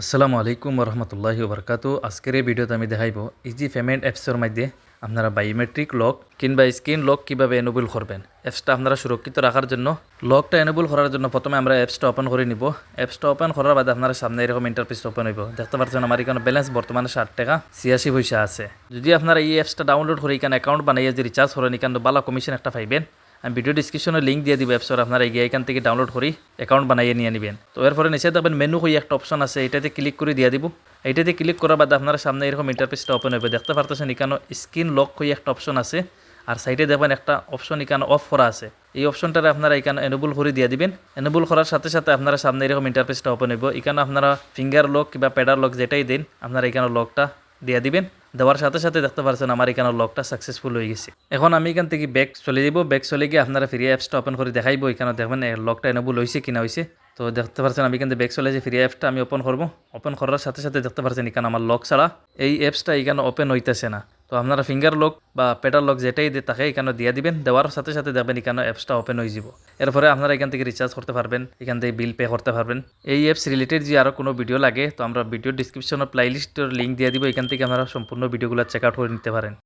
আসসালামু আলাইকুম রহমতুল্লাহি বরকাতু আজকের এই ভিডিওতে আমি দেখাইব ইজি পেমেন্ট অ্যাপসের মধ্যে আপনারা বায়োমেট্রিক লক কিংবা স্ক্রিন লক কীভাবে এনেবল করবেন। অ্যাপসটা আপনারা সুরক্ষিত রাখার জন্য লকটা এনেবল করার জন্য প্রথমে আমরা অ্যাপসটা ওপেন করে নিব। অ্যাপসটা ওপেন করার বাদে আপনারা সামনে এরকম ইন্টারফেস ওপেন হইব। দেখতে পাচ্ছেন আমার এখানে ব্যালেন্স বর্তমানে ষাট টাকা ছিয়াশি পয়সা আছে। যদি আপনারা এই অ্যাপসটা ডাউনলোড করে এখানে অ্যাকাউন্ট বানাইয়ে যদি রিচার্জ করেন, এখানে ভালো কমিশন একটা পাইবেন। ভিডিও ডিসক্রিপশনে লিঙ্ক দিয়ে দিব অ্যাপসর আপনারা গিয়ে এখান থেকে ডাউনলোড করি অ্যাকাউন্ট বানাইয়ে নিয়ে নেবেন। তো এরপরে নিচে দেখবেন মেনু হয়ে একটা অপশন আছে, এটাতে ক্লিক করে দিয়ে দিব। এইটাতে ক্লিক করার বাদে আপনারা সামনে এরকম ইন্টারফেসটা ওপেন হবে দেখতে পারতেছেন এখানে স্ক্রিন লক হয়ে একটা অপশন আছে, আর সাইডে দেখবেন একটা অপশন এখানে অফ করা আছে। এই অপশনটারে আপনারা এখানে এনেবল করে দিয়ে দিবেন। এনেবল করার সাথে সাথে আপনারা সামনে এরকম ইন্টারফেসটা ওপেন হইব। এখানে আপনারা ফিঙ্গার লক কিংবা প্যাডার লক যেটাই দিন, আপনারা এখানে লকটা দিয়ে দিবেন। দেওয়ার সাথে সাথে দেখতে পারছেন আমার এখানে লকটা সাকসেসফুল হয়ে গেছে। এখন আমি এখান থেকে ব্যাগ চলে যাব। ব্যাগ চলে গিয়ে আপনারা ফ্রি অ্যাপসটা ওপেন করে দেখাইব। এখানে দেখবেন লকটা এনেবল হয়েছে কিনা হয়েছে তো দেখতে পারছেন আমি কিন্তু ব্যাগ চলে যে ফ্রি অ্যাপসটা আমি ওপেন করব। ওপেন করার সাথে সাথে দেখতে পারছেন এখানে আমার লক ছাড়া। এই অ্যাপসটা এখানে ওপেন হইতেছে না। তো আপনারা ফিঙ্গার লক বা পেটার লক যেটাই দিয়ে তাকে এখানে দিয়ে দিবেন, দেওয়ার সাথে সাথে দেখবেন এখানে অ্যাপসটা ওপেন হয়ে যাব। এরপরে আপনারা এখান থেকে রিচার্জ করতে পারবেন, এখান থেকে বিল পে করতে পারবেন। এই অ্যাপস রিলেটেড যে আরও কোনো ভিডিও লাগে, তো আমরা ভিডিও ডিসক্রিপশনে প্লেলিস্টের লিঙ্ক দিয়ে দিব, এখান থেকে আপনারা সম্পূর্ণ ভিডিওগুলো চেক আউট করে নিতে পারেন।